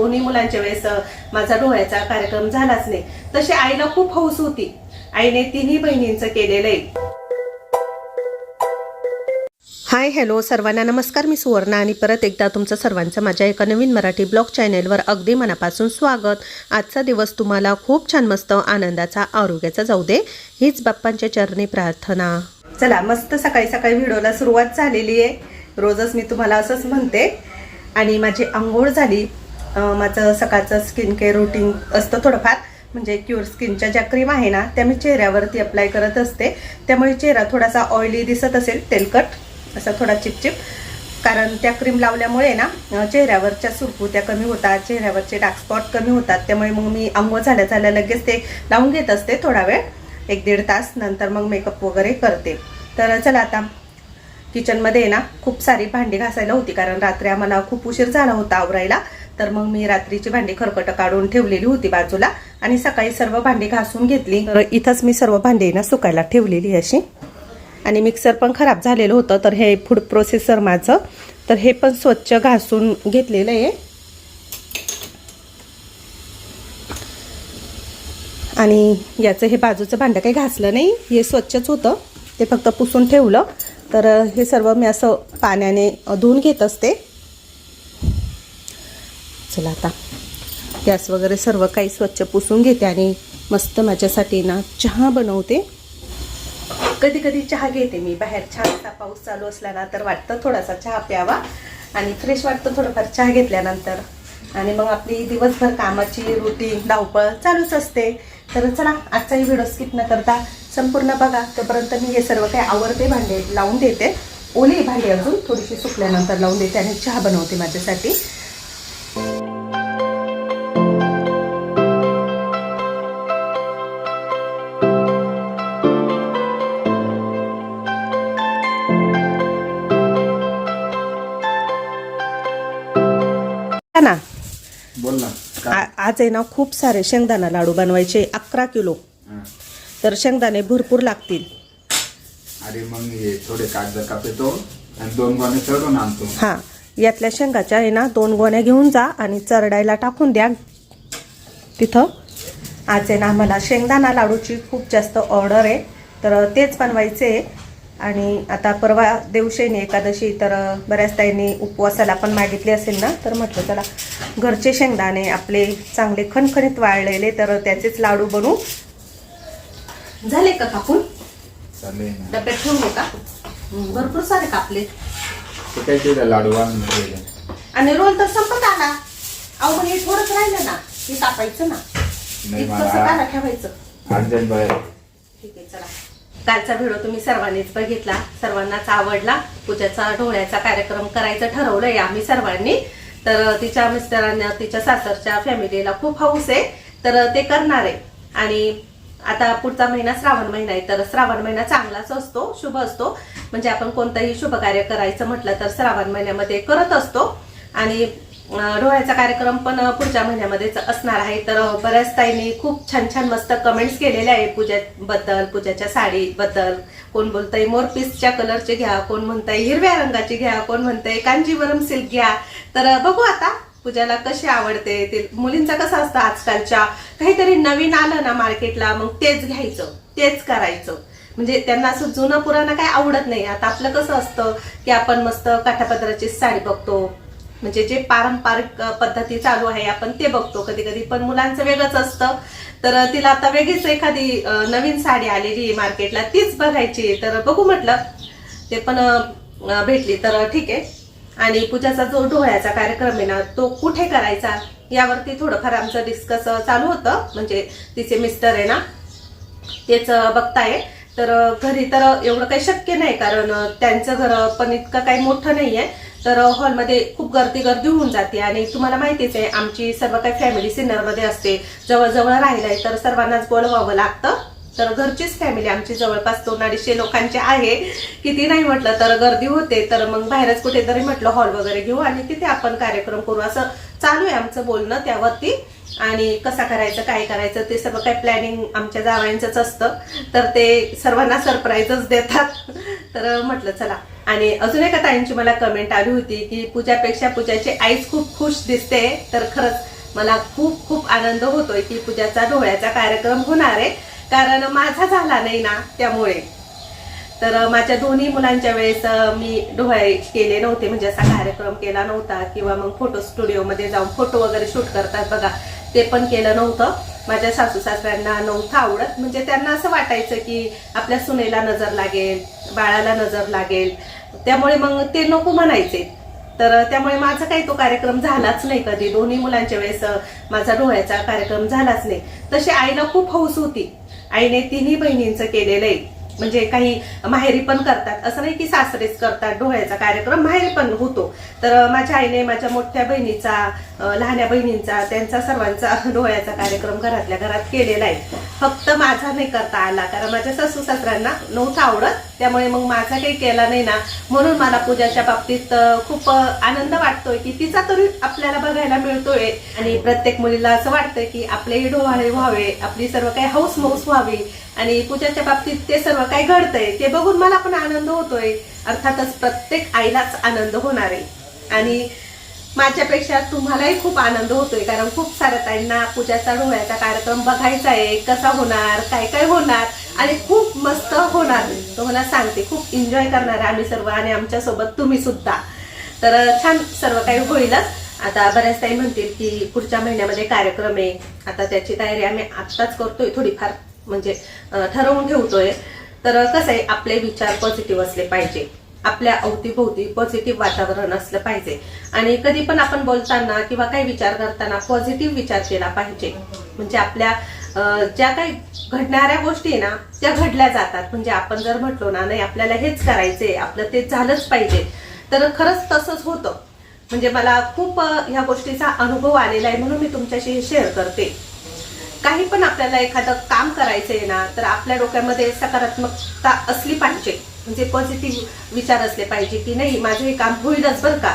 दोन्ही मुलांच्या वेळेस माझा डोळ्याचा कार्यक्रम झालाच नाही. तशी आईला खूप हौस होती. आईने तिन्ही बहिणींचं केलेलं आहे हाय हॅलो सर्वांना नमस्कार. मी सुवर्णा आणि परत एकदा तुमचं सर्वांचं माझ्या एका नवीन मराठी ब्लॉग चॅनेलवर अगदी मनापासून स्वागत. आजचा दिवस तुम्हाला खूप छान मस्त आनंदाचा आरोग्याचा जाऊ दे हीच बाप्पांच्या चरणी प्रार्थना. चला मस्त सकाळी सकाळी व्हिडिओला सुरुवात झालेली आहे. रोजच मी तुम्हाला असंच म्हणते. आणि माझी आंघोळ झाली. माझं सकाळचं स्किन केअर रुटीन असतं थोडंफार. म्हणजे क्युअर स्किनच्या ज्या क्रीम आहे ना त्या मी चेहऱ्यावरती अप्लाय करत असते. त्यामुळे चेहरा थोडासा ऑइली दिसत असेल तेलकट असा थोडा चिपचिप. कारण त्या क्रीम लावल्यामुळे ना चेहऱ्यावरच्या सुरकुत्या कमी होतात चेहऱ्यावरचे डार्क स्पॉट कमी होतात. त्यामुळे मग मी आंघोळ झाल्या झाल्या लगेच ते लावून घेत असते थोडा वेळ. एक दीड तास नंतर मग मेकअप वगैरे करते. तर चला आता किचनमध्ये ना खूप सारी भांडी घासायला होती. कारण रात्री आम्हाला खूप उशीर झाला होता आवरायला. तर मग मी रात्रीची भांडी खरकट काढून ठेवलेली होती बाजूला आणि सकाळी सर्व भांडी घासून घेतली. तर इथंच मी सर्व भांडी ना सुकायला ठेवलेली अशी. आणि मिक्सर पण खराब झालेलं होतं तर हे फूड प्रोसेसर माझं. तर हे पण स्वच्छ घासून घेतलेलं आहे. आणि याचं हे बाजूचं भांडं काही घासलं नाही हे स्वच्छच होतं. ते फक्त पुसून ठेवलं. तर हे सर्व मी असं पाण्याने धुवून घेत असते. चला आता. गॅस वगैरे सर्व काही स्वच्छ पुसून घेते आणि मस्त माझ्यासाठी ना चहा बनवते. कधी कधी चहा घेते मी. बाहेर छानसा पाऊस चालू असला ना तर वाटतं थोडासा चहा प्यावा. आणि फ्रेश वाटतं थोडंफार चहा घेतल्यानंतर. आणि मग आपली दिवसभर कामाची रुटीन धावपळ चालूच असते. तर चला आजचाही व्हिडिओ स्किप न करता संपूर्ण बघा. तोपर्यंत मी हे सर्व काही आवडते भांडे लावून देते. ओली भांडी अजून थोडीशी सुकल्यानंतर लावून देते आणि चहा बनवते माझ्यासाठी. आज आहे ना खूप सारे शेंगदाणा लाडू बनवायचे अकरा किलो. तर शेंगदाणे भरपूर लागतील. अरे मग हे थोडे कागद कापतो आणि दोन गोणे चढून आणतो. हां यातल्या शेंगाच्या आहे ना दोन गोण्या घेऊन जा आणि चरडायला टाकून द्या. तिथं. आज आहे ना आम्हाला शेंगदाणा लाडूची खूप जास्त ऑर्डर आहे. तर तेच बनवायचे. आणि आता परवा देवशेनी एकादशी तर बऱ्याच ताईंनी उपवासाला पण मागितले असेल ना तर म्हटलं चला घरचे शेंगदाणे आपले चांगले खणखणीत वाळलेले तर त्याचेच लाडू बनवू. झाले का कापून? डब्यात ठेवू का? भरपूर सारे कापले. लाडू ठेवले आणि रोल तर संपत आला. अहो पण हे थोडंच राहिलं ना हे कापायचं ना. ठेवायचं. ठीक आहे चला. कालचा व्हिडिओ तुम्ही सर्वांनीच बघितला सर्वांनाच आवडला. पूजाचा डोळ्याचा कार्यक्रम करायचं ठरवलंय आम्ही सर्वांनी. तर तिच्या मिस्टरांना तिच्या सासरच्या फॅमिलीला खूप हौस आहे. तर ते करणार आहे. आणि आता पुढचा महिना श्रावण महिना आहे. तर श्रावण महिना चांगलाच असतो शुभ असतो. म्हणजे आपण कोणतंही शुभ कार्य करायचं म्हटलं तर श्रावण महिन्यामध्ये करत असतो. आणि डोळ्याचा कार्यक्रम पण पुढच्या महिन्यामध्येच असणार आहे. तर बऱ्याच ताईंनी खूप छान छान मस्त कमेंट्स केलेले आहे पूजेबद्दल पूजाच्या साडीबद्दल. कोण बोलतंय मोरपीसच्या कलरचे घ्या कोण म्हणताय हिरव्या रंगाची घ्या कोण म्हणतंय कांजीवरम सिल्क घ्या. तर बघू आता पूजाला कशी आवडते. ते मुलींचं कसं असतं आजकालच्या काहीतरी नवीन आलं ना मार्केटला मग तेच घ्यायचं तेच करायचं. म्हणजे त्यांना असं जुनं पुराणं काय आवडत नाही. आता आपलं कसं असतं की आपण मस्त काठापदराची साडी बघतो म्हणजे जे पारंपरिक पद्धती चालू आहे आपण ते बघतो कधी कधी पण मुलांचं वेगळंच असतं. तर तिला आता वेगळीच एखादी नवीन साडी आलेली आहे मार्केटला तीच बघायची तर बघू म्हटलं ते पण भेटली. तर ठीक आहे. आणि पूजाचा जो डोळ्याचा कार्यक्रम आहे ना तो कुठे करायचा यावरती थोडंफार आमचं डिस्कस चालू होतं. म्हणजे तिचे मिस्टर आहे ना तेच बघताय. तर घरी तर एवढं काही शक्य नाही कारण त्यांचं घर पण इतकं काही मोठं नाहीये. तर हॉलमध्ये खूप गर्दी गर्दी होऊन जाते आणि तुम्हाला माहितीच आहे आमची सर्व काही फॅमिली सिन्नरमध्ये असते. जवळजवळ राहिलंय तर सर्वांनाच बोलवावं लागतं. तर घरचीच फॅमिली आमची जवळपास दोन अडीचशे लोकांची आहे. किती नाही म्हटलं तर गर्दी होते तर मग बाहेरच कुठेतरी म्हटलं हॉल वगैरे घेऊ आणि तिथे आपण कार्यक्रम करू. असं चालू आहे आमचं बोलणं त्यावरती. आणि कसा करायचं काय करायचं ते सगळं काही प्लॅनिंग आमच्या जावयांचंच असतं. तर ते सर्वांना सरप्राईजच देतात. तर म्हटलं चला. आणि अजून एका ताईंची मला कमेंट आली होती की पूजापेक्षा पूजाची आईच खूप खुश दिसते. तर खरंच मला खूप खूप आनंद होतोय की पूजाचा डोळ्याचा कार्यक्रम होणार आहे. कारण माझा झाला नाही ना त्यामुळे. तर माझ्या दोन्ही मुलांच्या वेळेस मी डोळे केले नव्हते. म्हणजे असा कार्यक्रम केला नव्हता. किंवा मग फोटो स्टुडिओमध्ये जाऊन फोटो वगैरे शूट करतात. बघा ते पण केलं नव्हतं. माझ्या सासू सासऱ्यांना नव्हतं आवडत. म्हणजे त्यांना असं वाटायचं की आपल्या सुनेला नजर लागेल बाळाला नजर लागेल. त्यामुळे मग ते नको म्हणायचे. तर त्यामुळे माझा काही तो कार्यक्रम झालाच नाही कधी. दोन्ही मुलांच्या वेळेस माझा डोळ्याचा कार्यक्रम झालाच नाही. तशी आईला खूप हौस होती. आईने तिन्ही बहिणींचं केलेलं आहे म्हणजे काही माहेरी पण करतात. असं नाही की सासरेच करतात डोळ्याचा कार्यक्रम माहेरी पण होतो. तर माझ्या आईने माझ्या मोठ्या बहिणीचा लहान्या बहिणींचा त्यांचा सर्वांचा डोळ्याचा कार्यक्रम घरातल्या घरात केलेला आहे. फक्त माझा नाही करता आला कारण माझ्या सासू सासऱ्यांना नव्हतं आवडत. त्यामुळे मग माझा काही केला नाही ना. म्हणून मला पूजाच्या बाबतीत खूप आनंद वाटतोय की तिचा तरी आपल्याला बघायला मिळतोय. आणि प्रत्येक मुलीला असं वाटतंय की आपलेही डोहाळे व्हावे आपली सर्व काही हौस मौस व्हावी. आणि पूजाच्या बाबतीत ते सर्व काही घडतंय. ते बघून मला पण आनंद होतोय. अर्थातच प्रत्येक आईलाच आनंद होणार आहे. आणि माझ्यापेक्षा तुम्हालाही खूप आनंद होतोय. कारण खूप साऱ्या ताईंना पूजाचा डोळ्याचा कार्यक्रम बघायचा आहे. कसा होणार? काय काय होणार? आणि खूप मस्त होणार. तुम्हाला सांगते खूप एन्जॉय करणार आहे आम्ही सर्व आणि आमच्यासोबत तुम्ही सुद्धा. तर छान सर्व काही होईलच आता बऱ्याच ताई म्हणतील की पुढच्या महिन्यामध्ये कार्यक्रम आहे. आता त्याची तयारी आम्ही आत्ताच करतोय थोडीफार म्हणजे ठरवून ठेवतोय. तर कसं आहे आपले विचार पॉझिटिव्ह असले पाहिजे. आपल्या अवतीभोवती पॉझिटिव्ह वातावरण असलं पाहिजे. आणि कधी पण आपण बोलताना किंवा काही विचार करताना पॉझिटिव्ह विचार केला पाहिजे. म्हणजे आपल्या ज्या काही घडणाऱ्या गोष्टी आहे ना त्या घडल्या जातात. म्हणजे आपण जर म्हटलो ना नाही आपल्याला हेच करायचंय आपलं ते झालंच पाहिजे. तर खरंच तसंच होतं. म्हणजे मला खूप ह्या गोष्टीचा अनुभव आलेला आहे म्हणून मी तुमच्याशी हे शेअर करते. काही पण आपल्याला एखादं काम करायचंय ना तर आपल्या डोक्यामध्ये सकारात्मकता असली पाहिजे. म्हणजे पॉझिटिव्ह विचार असले पाहिजे की नाही माझं हे काम होईलच बरं का.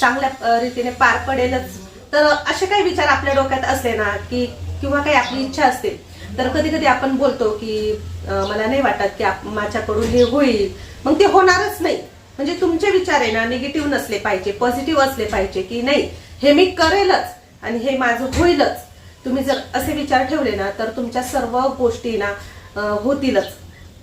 चांगल्या रीतीने पार पडेलच. तर असे काही विचार आपल्या डोक्यात असले ना की किंवा काही आपली इच्छा असते तर कधी कधी आपण बोलतो की मला नाही वाटत की आप- माझ्याकडून हे होईल. मग ते होणारच नाही. म्हणजे तुमचे विचार आहे ना निगेटिव्ह नसले पाहिजे पॉझिटिव्ह असले पाहिजे की नाही हे मी करेलच आणि हे माझं होईलच. तुम्ही जर असे विचार ठेवले ना तर तुमच्या सर्व गोष्टी ना होतीलच.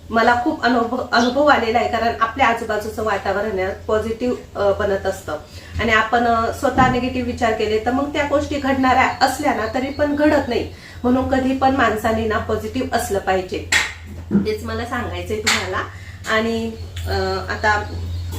मला खूप अनुभव अनुभव आलेला आहे कारण आपल्या आजूबाजूचं वातावरण पॉझिटिव्ह बनत असतं. आणि आपण स्वतः निगेटिव्ह विचार केले तर मग त्या गोष्टी घडणाऱ्या असल्या ना तरी पण घडत नाही. म्हणून कधी पण माणसाने ना पॉझिटिव्ह असलं पाहिजे. तेच मला सांगायचंय तुम्हाला. आणि आता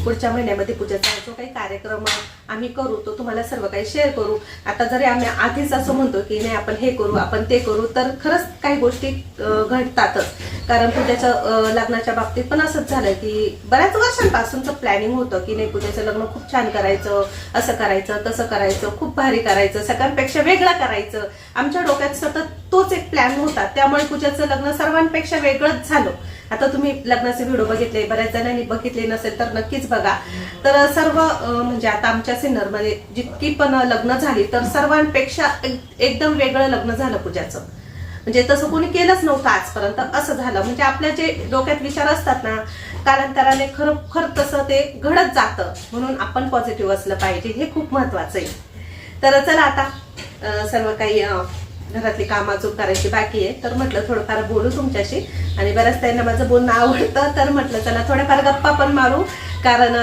पुढच्या महिन्यामध्ये पूजेचा जो काही कार्यक्रम आम्ही करू तो तुम्हाला सर्व काही शेअर करू. आता जरी आम्ही आधीच असं म्हणतो की नाही आपण हे करू आपण ते करू तर खरंच काही गोष्टी घडतातच. कारण पूजाच्या लग्नाच्या बाबतीत पण असंच झालं की बऱ्याच वर्षांपासूनचं प्लॅनिंग होतं की नाही पूजेचं लग्न खूप छान करायचं असं करायचं तसं करायचं खूप भारी करायचं सगळ्यांपेक्षा वेगळं करायचं. आमच्या डोक्यात सतत तोच एक प्लॅन होता. त्यामुळे पूजेचं लग्न सर्वांपेक्षा वेगळंच झालं. आता तुम्ही लग्नाचे व्हिडिओ बघितले बऱ्याच जणांनी बघितले नसेल तर नक्कीच बघा. तर सर्व म्हणजे आता आमच्या सिन्नरमध्ये जितकी पण लग्न झाली तर सर्वांपेक्षा एकदम वेगळं लग्न झालं पूजाचं. म्हणजे तसं कोणी केलंच नव्हतं आजपर्यंत. असं झालं. म्हणजे आपल्या जे डोक्यात विचार असतात ना कालांतराने खरोखर तसं ते घडत जातं. म्हणून आपण पॉझिटिव्ह असलं पाहिजे. हे खूप महत्वाचं आहे. तर चला आता सर्व काही घरातली कामं अजून करायची बाकी आहे. तर म्हटलं थोडंफार बोलू तुमच्याशी. आणि बऱ्याच त्यांना माझं बोलणं आवडतं. तर म्हटलं चला थोड्याफार गप्पा पण मारू. कारण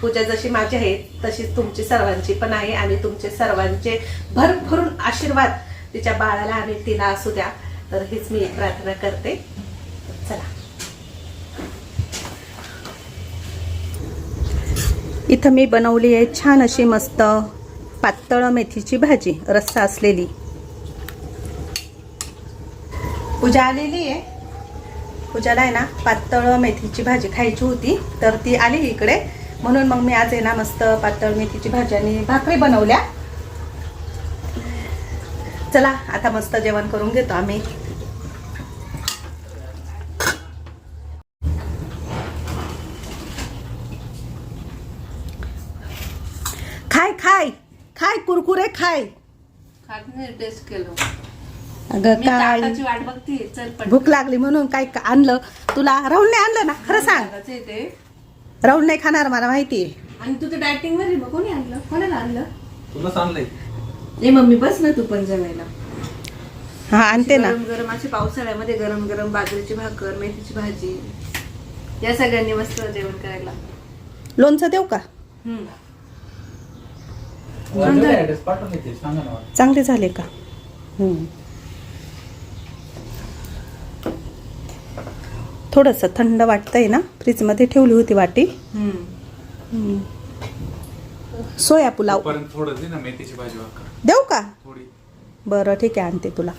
पूजा जशी माझी आहे तशीच तुमची सर्वांची पण आहे. आणि तुमचे सर्वांचे भरभरून आशीर्वाद तिच्या बाळाला आणि तिला असू द्या तर हीच मी प्रार्थना करते. चला. इथं मी बनवली आहे छान अशी मस्त पातळ मेथीची भाजी रस्सा असलेली. पूजा आलेली आहे. पूजाला आहे ना पातळ मेथीची भाजी खायची होती तर ती आली इकडे. म्हणून मग मी आज आहे ना मस्त पातळ मेथीची भाजी आणि भाकरी बनवल्या. चला आता मस्त जेवण करून घेतो आम्ही. खाय खाय खाय कुरकुरे खाय. खात टेस्ट केलं. अगं मी काय? ताटाची वाट बघते चल पण भूक लागली म्हणून काय का- आणलं? तुला राहुल नाही आणलं ना? खरं सांग. ते. राहुल नाही खाणार मला माहिती आणि तू तर डायटिंग वर आहे बघ कोणी आणलं. कोणाला आणलं? तुला सांगलंय ए मम्मी बस ना तू पण जेवायला. हा आणते ना. गरम गरम अशी पावसाळ्यामध्ये गरम गरम बाजरीची भाकर मेथीची भाजी या सगळ्यांनी मस्त जेवण करायला. लोणचं देऊ का? हम्म. मला. चांगले झाले का? हम्म. थोडंसं थंड वाटतंय ना? फ्रीजमध्ये ठेवली होती वाटी. हम्म. सोया पुलाव. तोपर्यंत थोडं दे ना मेथीची भाजी भाकर देऊ का? थोडी. बरं ठीक आहे आणते तुला.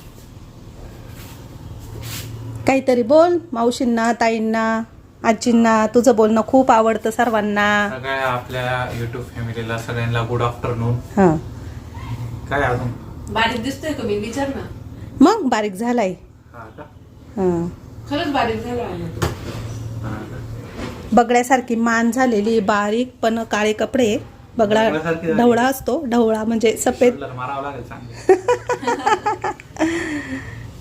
काहीतरी बोल मावशींना ताईंना आजींना. तुझं बोलणं खूप आवडतं सर्वांना. सगळ्या आपल्या युट्यूब फॅमिलीला सगळ्यांना गुड आफ्टरनून हां. काय अजून? बारीक दिसतोय का मी? विचार ना. मग बारीक झालाय. हा का? हां. खरंच बारीक झाला आहे ना तू. हा का? बगड्यासारखी मान झालेली बारीक पण काळे कपडे. बगडा. ढवळा असतो. ढवळा म्हणजे सफेद.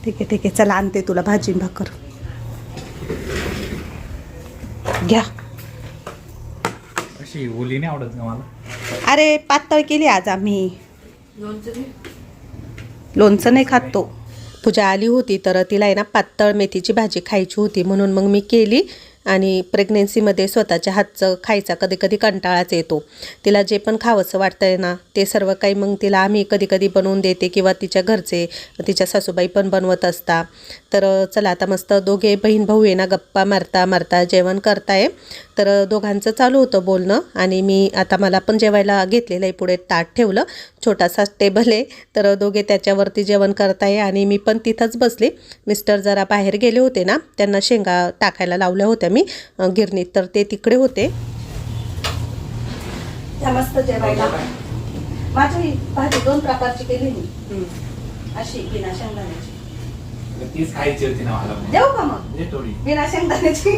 ठीक आहे ठीक आहे. चला आणते तुला भाजी आणि भाकर. घ्या. अशी ओली नाही आवडत का मला? अरे पातळ केली आज आम्ही. लोणचं नाही खात तो. पूजा आली होती तर तिला आहे ना पातळ मेथीची भाजी खायची होती म्हणून मग मी केली. आणि प्रेग्नेन्सीमध्ये स्वतःच्या हातचं खायचा कधी कधी कंटाळाच येतो. तिला जे पण खावंसं वाटतं आहे ना ते सर्व काही मग तिला आम्ही कधी कधी बनवून देते किंवा तिच्या घरचे तिच्या सासूबाई पण बनवत असता. तर चला आता मस्त दोघे बहीण भाऊ आहे ना गप्पा मारता मारता जेवण करताय. तर दोघांचं चालू होतं बोलणं आणि मी आता मला पण जेवायला घेतलेलं आहे पुढे ताट ठेवलं. छोटासा टेबल आहे. तर दोघे त्याच्यावरती जेवण करताय आणि मी पण तिथंच बसले. मिस्टर जरा बाहेर गेले होते ना त्यांना शेंगा टाकायला लावल्या होत्या मी. गिरणीत तर ते तिकडे होते. मस्त जेवायला. माझी भाजी दोन प्रकारची केली मी. अशी बिना शेंगदाण्याची. तीच खायची होती ना मला. देऊ का मग? म्हणजे थोडी. बिना शेंगदाण्याची.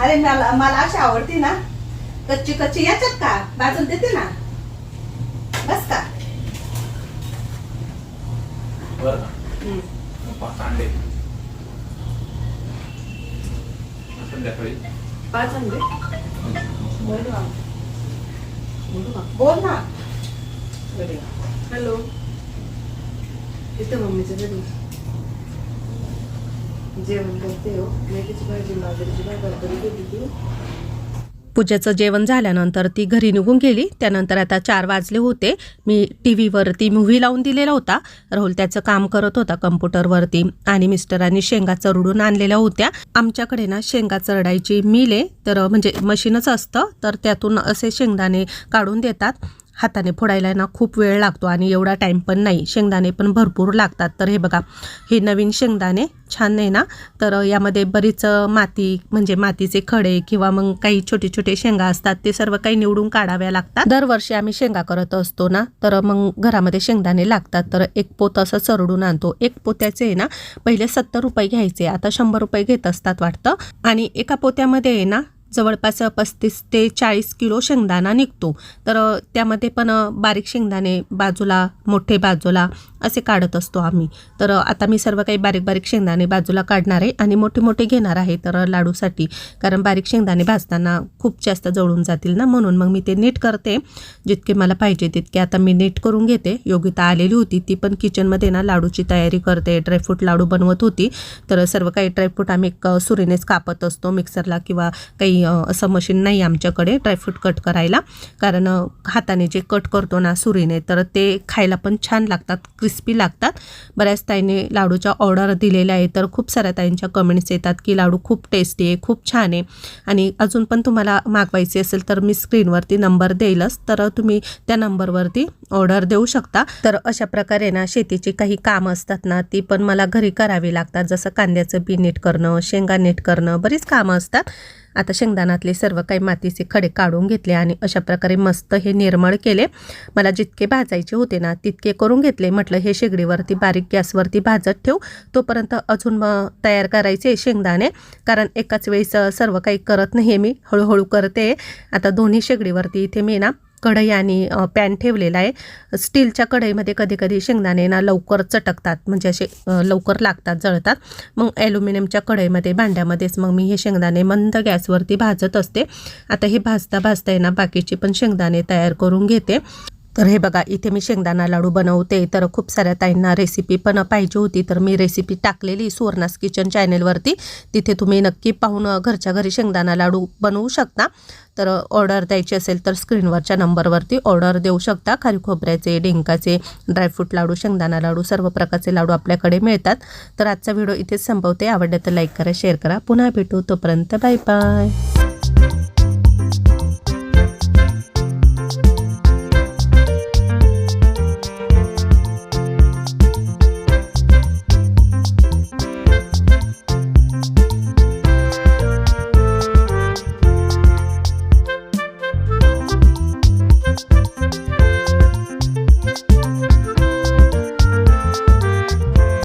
अरे मला मला अशी आवडती ना. कच्ची कच्ची. याच्यात का? भाजून देते ना. बस का? बरं का? पाच अंडे. संध्याकाळी. पाच अंडे? बोल ना. हॅलो. इथं मम्मीच्या घरी. जेवण करते हो. मेथीची भाजी बाजरीची केली ती? पूजेचं जेवण झाल्यानंतर ती घरी निघून गेली. त्यानंतर आता चार वाजले होते. मी टी व्हीवरती मूव्ही लावून दिलेला होता. राहुल त्याचं काम करत होता कम्प्युटरवरती आणि मिस्टरांनी शेंगा चरडून आणलेल्या होत्या. आमच्याकडे ना शेंगा चरडायची मिले आहे. तर म्हणजे मशीनच असतं. तर त्यातून असे शेंगदाणे काढून देतात. हाताने फोडायला ना खूप वेळ लागतो आणि एवढा टाईम पण नाही. शेंगदाणे पण भरपूर लागतात. तर हे बघा हे नवीन शेंगदाणे छान आहे ना? तर यामध्ये बरीच माती म्हणजे मातीचे खडे किंवा मग काही छोटे छोटे शेंगा असतात ते सर्व काही निवडून काढाव्या लागतात. दरवर्षी आम्ही शेंगा करत असतो ना? तर मग घरामध्ये शेंगदाणे लागतात. तर एक पोत असं चरडून आणतो. एक पोत्याचे आहे ना पहिले सत्तर रुपये घ्यायचे. आता शंभर रुपये घेत असतात वाटतं. आणि एका पोत्यामध्ये आहे ना जवळपास पस्तीस ते चाळीस किलो शेंगदाणा निघतो. तर त्यामध्ये पण बारीक शेंगदाणे बाजूला मोठे बाजूला असे काढत असतो आम्ही. तर आता मी सर्व काही बारीक बारीक शेंगदाणे बाजूला काढणार आहे आणि मोठे मोठे घेणार आहे तर लाडूसाठी. कारण बारीक शेंगदाणे भाजताना खूप जास्त जळून जातील ना म्हणून मग मी ते नीट करते. जितके मला पाहिजे तितके आता मी नीट करून घेते. योगिता आलेली होती ती पण किचनमध्ये ना लाडूची तयारी करते. ड्रायफ्रूट लाडू बनवत होती. तर सर्व काही ड्रायफ्रूट आम्ही क- सुरीनेच कापत असतो मिक्सरला किंवा काही असं मशीन नाही आमच्याकडे ड्रायफ्रूट कट करायला. कारण हाताने जे कट करतो ना सुरीने तर ते खायला पण छान लागतात. क्रिस्पी लागतात. बऱ्याच ताईने लाडूच्या ऑर्डर दिलेल्या आहे तर खूप साऱ्या ताईंच्या कमेंट्स येतात की लाडू खूप टेस्टी आहे खूप छान आहे. आणि अजून पण तुम्हाला मागवायची असेल तर मी स्क्रीनवरती नंबर देईलच तर तुम्ही त्या नंबरवरती ऑर्डर देऊ शकता. तर अशा प्रकारे ना शेतीची काही कामं असतात ना ती पण मला घरी करावी लागतात. जसं कांद्याचं बी नीट करणं शेंगा नीट करणं बरीच कामं असतात. आता शेंगदाणातले सर्व काही मातीचे खडे काढून घेतले आणि अशा प्रकारे मस्त हे निर्मळ केले. मला जितके भाजायचे होते ना तितके करून घेतले. म्हटलं हे शेगडीवरती बारीक गॅसवरती भाजत ठेव. तोपर्यंत अजून मग तयार करायचे शेंगदाणे. कारण एकाच वेळेस सर्व काही करत नाही मी. हळूहळू करते. आता दोन्ही शेगडीवरती इथे मी ना कढई आणि पॅन ठेवलेला आहे. स्टीलच्या कढईमध्ये कधी कधी शेंगदाणे ना लवकर चटकतात. म्हणजे असे लवकर लागतात जळतात. मग ॲल्युमिनियमच्या कढईमध्ये भांड्यामध्येच मग मी हे शेंगदाणे मंद गॅसवरती भाजत असते. आता हे भाजता भाजता आहे ना बाकीचे पण शेंगदाणे तयार करून घेते. तर हे बघा इथे मी शेंगदाणा लाडू बनवते. तर खूप साऱ्या ताईंना रेसिपी पण पाहिजे होती. तर मी रेसिपी टाकलेली सुवर्णास किचन चॅनेलवरती तिथे तुम्ही नक्की पाहून घरच्या घरी शेंगदाणा लाडू बनवू शकता. तर ऑर्डर द्यायची असेल तर स्क्रीनवरच्या नंबरवरती ऑर्डर देऊ शकता. खारी खोबऱ्याचे डिंकाचे ड्रायफ्रूट लाडू शेंगदाणा लाडू सर्व प्रकारचे लाडू आपल्याकडे मिळतात. तर आजचा व्हिडिओ इथेच संपवते. आवडलं तर लाईक करा शेअर करा. पुन्हा भेटू. तोपर्यंत बाय बाय